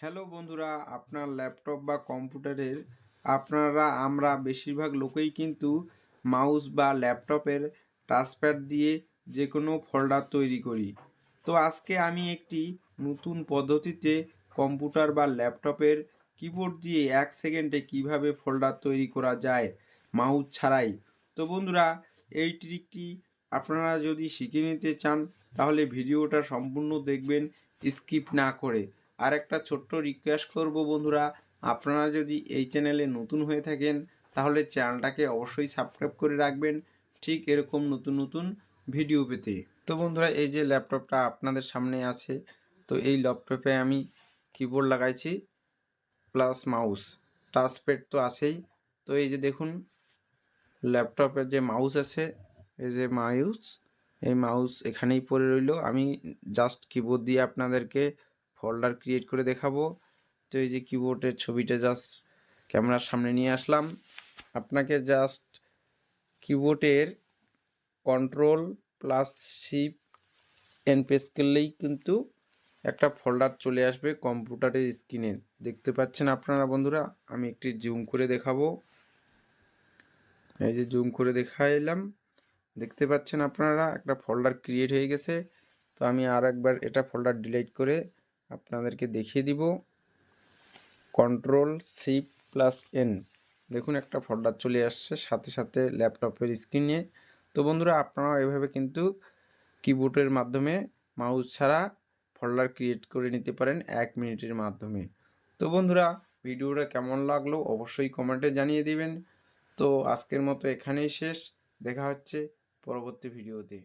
Hello বন্ধুরা, আপনার laptop বা কম্পিউটারের আপনারা, আমরা বেশিরভাগ লোকেই কিন্তু মাউস বা ল্যাপটপের টাচপ্যাড দিয়ে যে কোনো ফোল্ডার তৈরি করি। তো আজকে আমি একটি নতুন পদ্ধতিতে কম্পিউটার বা ল্যাপটপের কিবোর্ড দিয়ে এক সেকেন্ডে কীভাবে ফোল্ডার তৈরি করা যায় মাউস ছাড়াই। তো বন্ধুরা, এই ট্রিকটি আপনারা যদি শিখে নিতে চান, তাহলে ভিডিওটা সম্পূর্ণ দেখবেন, স্কিপ না করে। আর একটা ছোট্ট রিকোয়েস্ট করব বন্ধুরা। আপনারা যদি এই চ্যানেলে নতুন হয়ে থাকেন, তাহলে চ্যানেলটাকে অবশ্যই সাবস্ক্রাইব করে রাখবেন। ঠিক এরকম নতুন নতুন ভিডিও পেতে। তো বন্ধুরা, এই যে ল্যাপটপটা আপনাদের সামনে আছে, তো এই ল্যাপটপে আমি কিবোর্ড লাগাইছি প্লাস মাউস টাচপ্যাড তো আছেই। তো এই যে দেখুন ল্যাপটপের যে মাউস আছে, এই যে মাউস এই মাউস এখানেই পড়ে রইল। আমি জাস্ট কিবোর্ড দিয়ে আপনাদেরকে ফোল্ডার ক্রিয়েট করে দেখাবো। তো এই যে কিবোর্ডের ছবিটা জাস্ট ক্যামেরার সামনে নিয়ে আসলাম। আপনাকে জাস্ট কিবোর্ডের control plus shift N press করলেই কিন্তু একটা ফোল্ডার চলে আসবে কম্পিউটারের স্ক্রিনে দেখতে পাচ্ছেন আপনারা বন্ধুরা, আমি একটি জুম করে দেখাবো। এই যে জুম করে দেখাইলাম। দেখতে পাচ্ছেন আপনারা, একটা ফোল্ডার ক্রিয়েট হয়ে গেছে। তো আমি আর একবার এটা ফোল্ডার ডিলিট করে আপনাদেরকে দেখিয়ে দিব। কন্ট্রোল শিপ প্লাস এন দেখুন, একটা ফোল্ডার চলে আসছে, সাথে সাথে ল্যাপটপের স্ক্রিনে তো বন্ধুরা আপনারা এভাবে কিন্তু কিবোর্ডের মাধ্যমে মাউস ছাড়া ফোল্ডার ক্রিয়েট করে নিতে পারেন এক মিনিটের মাধ্যমে। তো বন্ধুরা, ভিডিওটা কেমন লাগল অবশ্যই কমেন্টে জানিয়ে দিবেন। তো আজকের মতো এখানেই শেষ। দেখা হচ্ছে পরবর্তী ভিডিওতে।